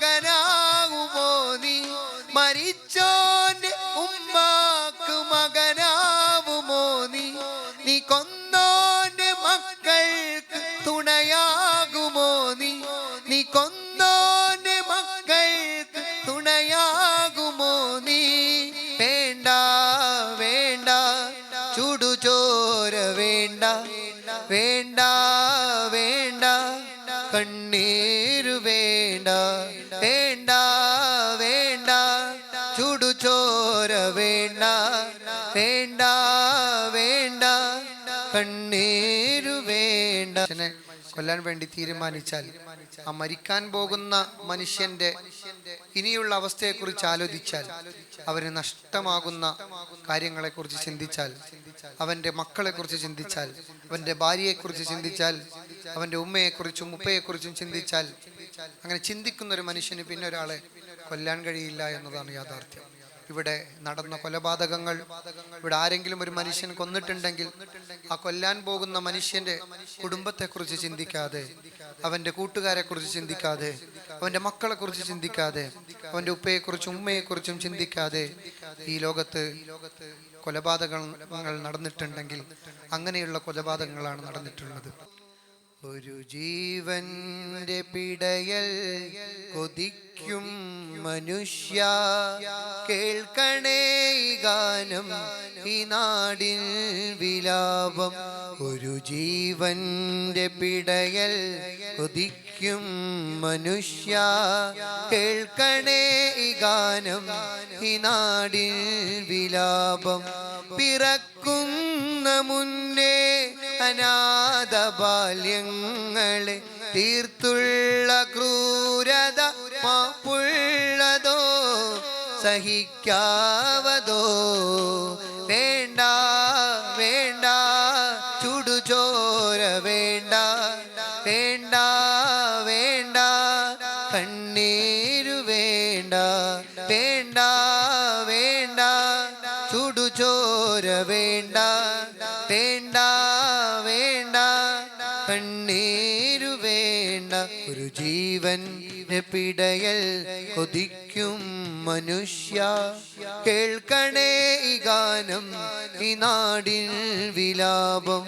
മകനാകുമോ നീ? മരിച്ചോന്റെ ഉമ്മാക്ക് മകനാവുമോ നീ? നീ കൊന്നോന്റെ മക്കൾക്ക് തുണയാകുമോ നീ? നീ കൊന്നോന്റെ കണ്ണീരു വേണ്ട വേണ്ട വേണ്ട. ചുടുചോര വേണ്ട വേണ്ട വേണ്ട. കണ്ണീരു വേണ്ട. കൊല്ലാൻ വേണ്ടി തീരുമാനിച്ചാൽ ആ മരിക്കാൻ പോകുന്ന മനുഷ്യന്റെ ഇനിയുള്ള അവസ്ഥയെക്കുറിച്ച് ആലോചിച്ചാൽ അവന് നഷ്ടമാകുന്ന കാര്യങ്ങളെക്കുറിച്ച് ചിന്തിച്ചാൽ അവന്റെ മക്കളെക്കുറിച്ച് ചിന്തിച്ചാൽ അവന്റെ ഭാര്യയെക്കുറിച്ച് ചിന്തിച്ചാൽ അവന്റെ ഉമ്മയെക്കുറിച്ചും ഉപ്പയെക്കുറിച്ചും ചിന്തിച്ചാൽ അങ്ങനെ ചിന്തിക്കുന്ന ഒരു മനുഷ്യന് പിന്നെ ഒരാളെ കൊല്ലാൻ കഴിയില്ല എന്നതാണ് യാഥാർത്ഥ്യം. ഇവിടെ നടന്ന കൊലപാതകങ്ങൾ ഇവിടെ ആരെങ്കിലും ഒരു മനുഷ്യൻ കൊന്നിട്ടുണ്ടെങ്കിൽ ആ കൊല്ലാൻ പോകുന്ന മനുഷ്യന്റെ കുടുംബത്തെക്കുറിച്ച് ചിന്തിക്കാതെ അവന്റെ കൂട്ടുകാരെക്കുറിച്ച് ചിന്തിക്കാതെ അവന്റെ മക്കളെക്കുറിച്ച് ചിന്തിക്കാതെ അവന്റെ ഉപ്പയെക്കുറിച്ചും ഉമ്മയെക്കുറിച്ചും ചിന്തിക്കാതെ ഈ ലോകത്ത് കൊലപാതകങ്ങൾ നടന്നിട്ടുണ്ടെങ്കിൽ അങ്ങനെയുള്ള കൊലപാതകങ്ങളാണ് നടന്നിട്ടുള്ളത്. ഒരു ജീവന്റെ പിടയൽ കൊതിക്കും മനുഷ്യ. കേൾക്കണേ ഗാനം ഈ നാടിൻ വിലാപം. ഒരു ജീവന്റെ പിടയൽ കൊതിക്കും മനുഷ്യ. കേൾക്കണേ ഈ ഗാനം ഈ നാടിൻ വിലാപം. പിറക്കുന്ന മുന്നേ അനാഥ ബാല്യങ്ങളെ തീർത്തുള്ള ക്രൂരത മാപ്പുള്ളതോ? സഹിക്കാവതോ? വേണ്ട വേണ്ട ചുടുചോര വേണ്ട വേണ്ട വേണ്ട കണ്ണീരു വേണ്ട വേണ്ട വേണ്ട ചുടുചോര വേണ്ട ജീവൻ പിടയൽ കൊതിക്കും മനുഷ്യ. കേൾക്കണേ ഈ ഗാനം ഈ നാടിൽ വിലാപം.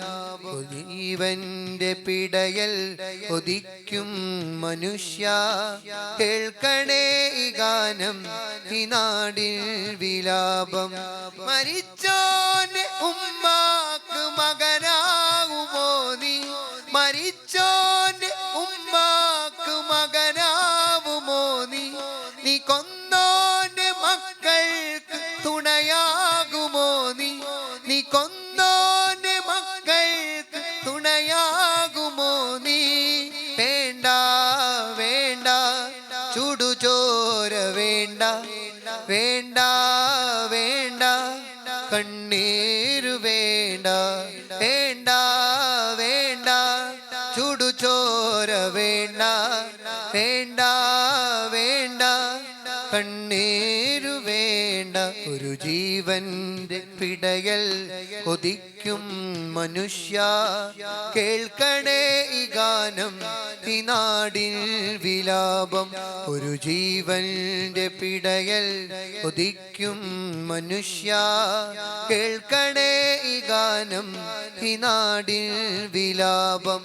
ജീവന്റെ പിടയൽ കൊതിക്കും മനുഷ്യ. കേൾക്കണേ ഈ ഗാനം ഈ നാടിൽ വിലാപം. മരിച്ചോന്റെ ഉമ്മാക്ക് മകനാകുമോ നീ? മരിച്ചോന്റെ ഉമ്മാക്ക് കൊന്നോന്റെ മക്കൾക്ക് തുണയാകുമോ നീ? നീ കൊന്നോന്റെ മക്കൾക്ക് തുണയാകുമോ നീ? വേണ്ട വേണ്ട ചുടുചോര വേണ്ട വേണ്ട വേണ്ട കണ്ണീരു വേണ്ട വേണ്ട വേണ്ട ചുടുചോര വേണ്ട വേണ്ട കണ്ണീരു വേണ്ട ഒരു ജീവന്റെ പിടയൽ കൊതിക്കും മനുഷ്യ. കേൾക്കണേ ഈ ഗാനം ഈ നാടിൽ വിലാപം. ഒരു ജീവന്റെ പിടയൽ കൊതിക്കും മനുഷ്യ. കേൾക്കണേ ഈ ഗാനം ഈ നാടിൽ വിലാപം.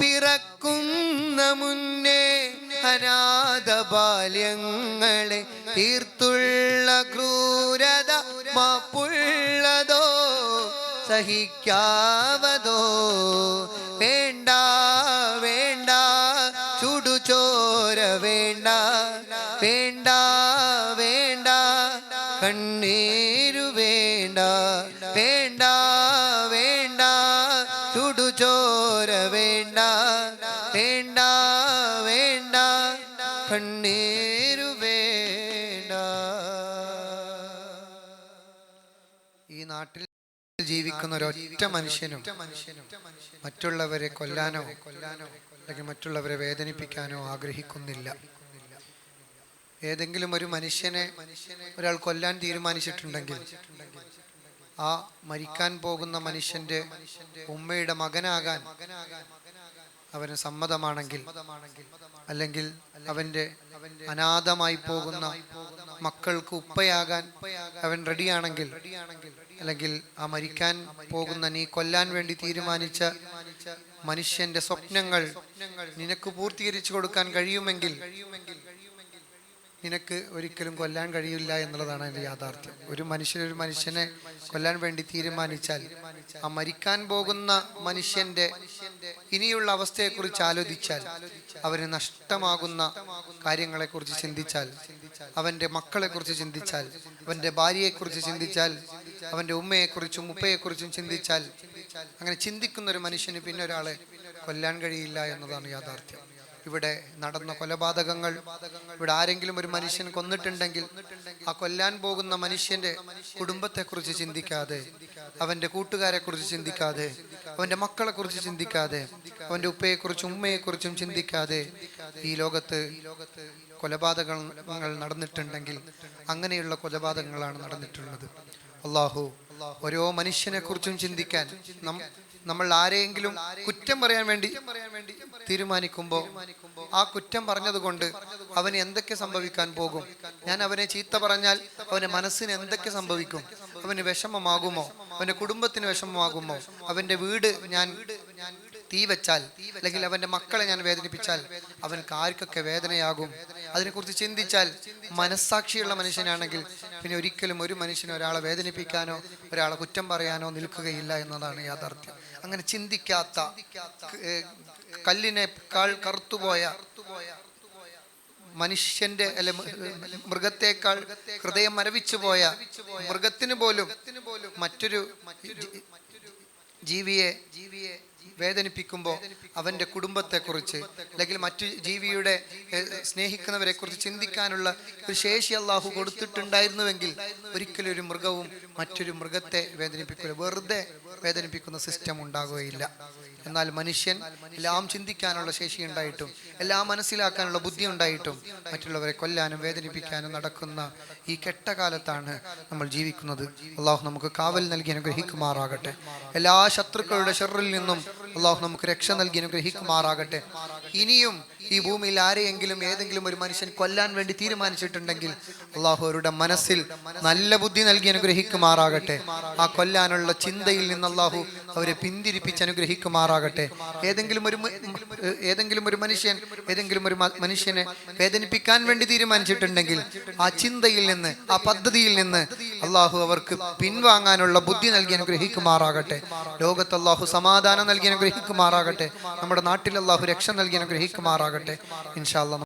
പിറക്കുന്ന മുന്നേ അനാഥ ബാല്യങ്ങളെ തീർത്തുള്ള ക്രൂരത മാപ്പുള്ളതോ? സഹിക്കാവതോ? വേണ്ട വേണ്ട ചുടുചോര വേണ്ട വേണ്ട വേണ്ട കണ്ണീരു വേണ്ട വേണ്ട കണ്ണീരു വേണ്ട. ഈ നാട്ടിൽ ജീവിക്കുന്ന ഒരൊറ്റ മനുഷ്യനും മറ്റുള്ളവരെ കൊല്ലാനോ കൊല്ലാനോ അല്ലെങ്കിൽ മറ്റുള്ളവരെ വേദനിപ്പിക്കാനോ ആഗ്രഹിക്കുന്നില്ല. ഏതെങ്കിലും ഒരു മനുഷ്യനെ ഒരാൾ കൊല്ലാൻ തീരുമാനിച്ചിട്ടുണ്ടെങ്കിൽ ആ മരിക്കാൻ പോകുന്ന മനുഷ്യന്റെ ഉമ്മയുടെ മകനാകാൻ അവന് സമ്മതമാണെങ്കിൽ അല്ലെങ്കിൽ അവന്റെ അനാഥമായി പോകുന്ന മക്കൾക്ക് ഉപ്പയാകാൻ അവൻ റെഡിയാണെങ്കിൽ അല്ലെങ്കിൽ ആ മരിക്കാൻ പോകുന്ന നീ കൊല്ലാൻ വേണ്ടി തീരുമാനിച്ച മനുഷ്യന്റെ സ്വപ്നങ്ങൾ നിനക്ക് പൂർത്തീകരിച്ചു കൊടുക്കാൻ കഴിയുമെങ്കിൽ നിനക്ക് ഒരിക്കലും കൊല്ലാൻ കഴിയില്ല എന്നുള്ളതാണ് അതിന്റെ യാഥാർത്ഥ്യം. ഒരു മനുഷ്യൻ ഒരു മനുഷ്യനെ കൊല്ലാൻ വേണ്ടി തീരുമാനിച്ചാൽ ആ മരിക്കാൻ പോകുന്ന മനുഷ്യന്റെ ഇനിയുള്ള അവസ്ഥയെക്കുറിച്ച് ആലോചിച്ചാൽ അവന് നഷ്ടമാകുന്ന കാര്യങ്ങളെക്കുറിച്ച് ചിന്തിച്ചാൽ അവന്റെ മക്കളെക്കുറിച്ച് ചിന്തിച്ചാൽ അവന്റെ ഭാര്യയെക്കുറിച്ച് ചിന്തിച്ചാൽ അവന്റെ ഉമ്മയെക്കുറിച്ചും ഉപ്പയെക്കുറിച്ചും ചിന്തിച്ചാൽ അങ്ങനെ ചിന്തിക്കുന്ന ഒരു മനുഷ്യന് പിന്നെ ഒരാളെ കൊല്ലാൻ കഴിയില്ല എന്നതാണ് യാഥാർത്ഥ്യം. ഇവിടെ നടന്ന കൊലപാതകങ്ങൾ ഇവിടെ ആരെങ്കിലും ഒരു മനുഷ്യൻ കൊന്നിട്ടുണ്ടെങ്കിൽ ആ കൊല്ലാൻ പോകുന്ന മനുഷ്യന്റെ കുടുംബത്തെക്കുറിച്ച് ചിന്തിക്കാതെ അവന്റെ കൂട്ടുകാരെ കുറിച്ച് ചിന്തിക്കാതെ അവന്റെ മക്കളെ കുറിച്ച് ചിന്തിക്കാതെ അവന്റെ ഉപ്പയെക്കുറിച്ചും ഉമ്മയെക്കുറിച്ചും ചിന്തിക്കാതെ ഈ ലോകത്ത് കൊലപാതകങ്ങൾ നടന്നിട്ടുണ്ടെങ്കിൽ അങ്ങനെയുള്ള കൊലപാതകങ്ങളാണ് നടന്നിട്ടുള്ളത്. അള്ളാഹു ഓരോ മനുഷ്യനെ കുറിച്ചും ചിന്തിക്കാൻ നമ്മൾ ആരെയെങ്കിലും കുറ്റം പറയാൻ വേണ്ടി തീരുമാനിക്കുമ്പോൾ ആ കുറ്റം പറഞ്ഞതുകൊണ്ട് അവന് എന്തൊക്കെ സംഭവിക്കാൻ പോകും? ഞാൻ അവനെ ചീത്ത പറഞ്ഞാൽ അവന്റെ മനസ്സിന് എന്തൊക്കെ സംഭവിക്കും? അവന് വിഷമമാകുമോ? അവന്റെ കുടുംബത്തിന് വിഷമമാകുമോ? അവന്റെ വീട് ഞാൻ തീ വെച്ചാൽ അല്ലെങ്കിൽ അവന്റെ മക്കളെ ഞാൻ വേദനിപ്പിച്ചാൽ അവൻക്ക് ആർക്കൊക്കെ വേദനയാകും? അതിനെക്കുറിച്ച് ചിന്തിച്ചാൽ മനസ്സാക്ഷിയുള്ള മനുഷ്യനാണെങ്കിൽ പിന്നെ ഒരിക്കലും ഒരു മനുഷ്യനെ ഒരാളെ വേദനിപ്പിക്കാനോ ഒരാളെ കുറ്റം പറയാനോ നിൽക്കുകയില്ല എന്നതാണ് യാഥാർത്ഥ്യം. അങ്ങനെ ചിന്തിക്കാത്ത കല്ലിനെ കല്ലിനേക്കാൾ കറുത്തുപോയ മനുഷ്യന്റെ അല്ലെ മൃഗത്തേക്കാൾ ഹൃദയം മരവിച്ചു പോയ മൃഗത്തിന് പോലും മറ്റൊരു ജീവിയെ ജീവിയെ വേദനിപ്പിക്കുമ്പോൾ അവന്റെ കുടുംബത്തെക്കുറിച്ച് അല്ലെങ്കിൽ മറ്റു ജീവിയുടെ ഏഹ്, സ്നേഹിക്കുന്നവരെ കുറിച്ച് ചിന്തിക്കാനുള്ള ഒരു ശേഷി അള്ളാഹു കൊടുത്തിട്ടുണ്ടായിരുന്നുവെങ്കിൽ ഒരിക്കലും ഒരു മൃഗവും മറ്റൊരു മൃഗത്തെ വേദനിപ്പിക്കില്ല വെറുതെ വേദനിപ്പിക്കുന്ന സിസ്റ്റം ഉണ്ടാകുകയില്ല. എന്നാൽ മനുഷ്യൻ എല്ലാം ചിന്തിക്കാനുള്ള ശേഷി ഉണ്ടായിട്ടും എല്ലാം മനസ്സിലാക്കാനുള്ള ബുദ്ധി ഉണ്ടായിട്ടും മറ്റുള്ളവരെ കൊല്ലാനും വേദനിപ്പിക്കാനും നടക്കുന്ന ഈ കെട്ടകാലത്താണ് നമ്മൾ ജീവിക്കുന്നത്. അള്ളാഹു നമുക്ക് കാവൽ നൽകി അനുഗ്രഹിക്കുമാറാകട്ടെ. എല്ലാ ശത്രുക്കളുടെ ഷെറിൽ നിന്നും ser. അള്ളാഹു നമുക്ക് രക്ഷ നൽകി അനുഗ്രഹിക്കുമാറാകട്ടെ. ഇനിയും ഈ ഭൂമിയിൽ ആരെയെങ്കിലും ഏതെങ്കിലും ഒരു മനുഷ്യൻ കൊല്ലാൻ വേണ്ടി തീരുമാനിച്ചിട്ടുണ്ടെങ്കിൽ അള്ളാഹു അവരുടെ മനസ്സിൽ നല്ല ബുദ്ധി നൽകി അനുഗ്രഹിക്കുമാറാകട്ടെ. ആ കൊല്ലാനുള്ള ചിന്തയിൽ നിന്ന് അള്ളാഹു അവരെ പിന്തിരിപ്പിച്ച് അനുഗ്രഹിക്കുമാറാകട്ടെ. ഏതെങ്കിലും ഒരു ഏതെങ്കിലും ഒരു മനുഷ്യൻ ഏതെങ്കിലും ഒരു മനുഷ്യനെ വേദനിപ്പിക്കാൻ വേണ്ടി തീരുമാനിച്ചിട്ടുണ്ടെങ്കിൽ ആ ചിന്തയിൽ നിന്ന് ആ പദ്ധതിയിൽ നിന്ന് അള്ളാഹു അവർക്ക് പിൻവാങ്ങാനുള്ള ബുദ്ധി നൽകി അനുഗ്രഹിക്കുമാറാകട്ടെ. ലോകത്ത് അള്ളാഹു സമാധാനം നൽകി അനുഗ്രഹിക്കുമാറാകട്ടെ. നമ്മുടെ നാട്ടിൽ അള്ളാഹു രക്ഷ നൽകി അനുഗ്രഹിക്കുമാറാകട്ടെ. ഇൻഷാല്ല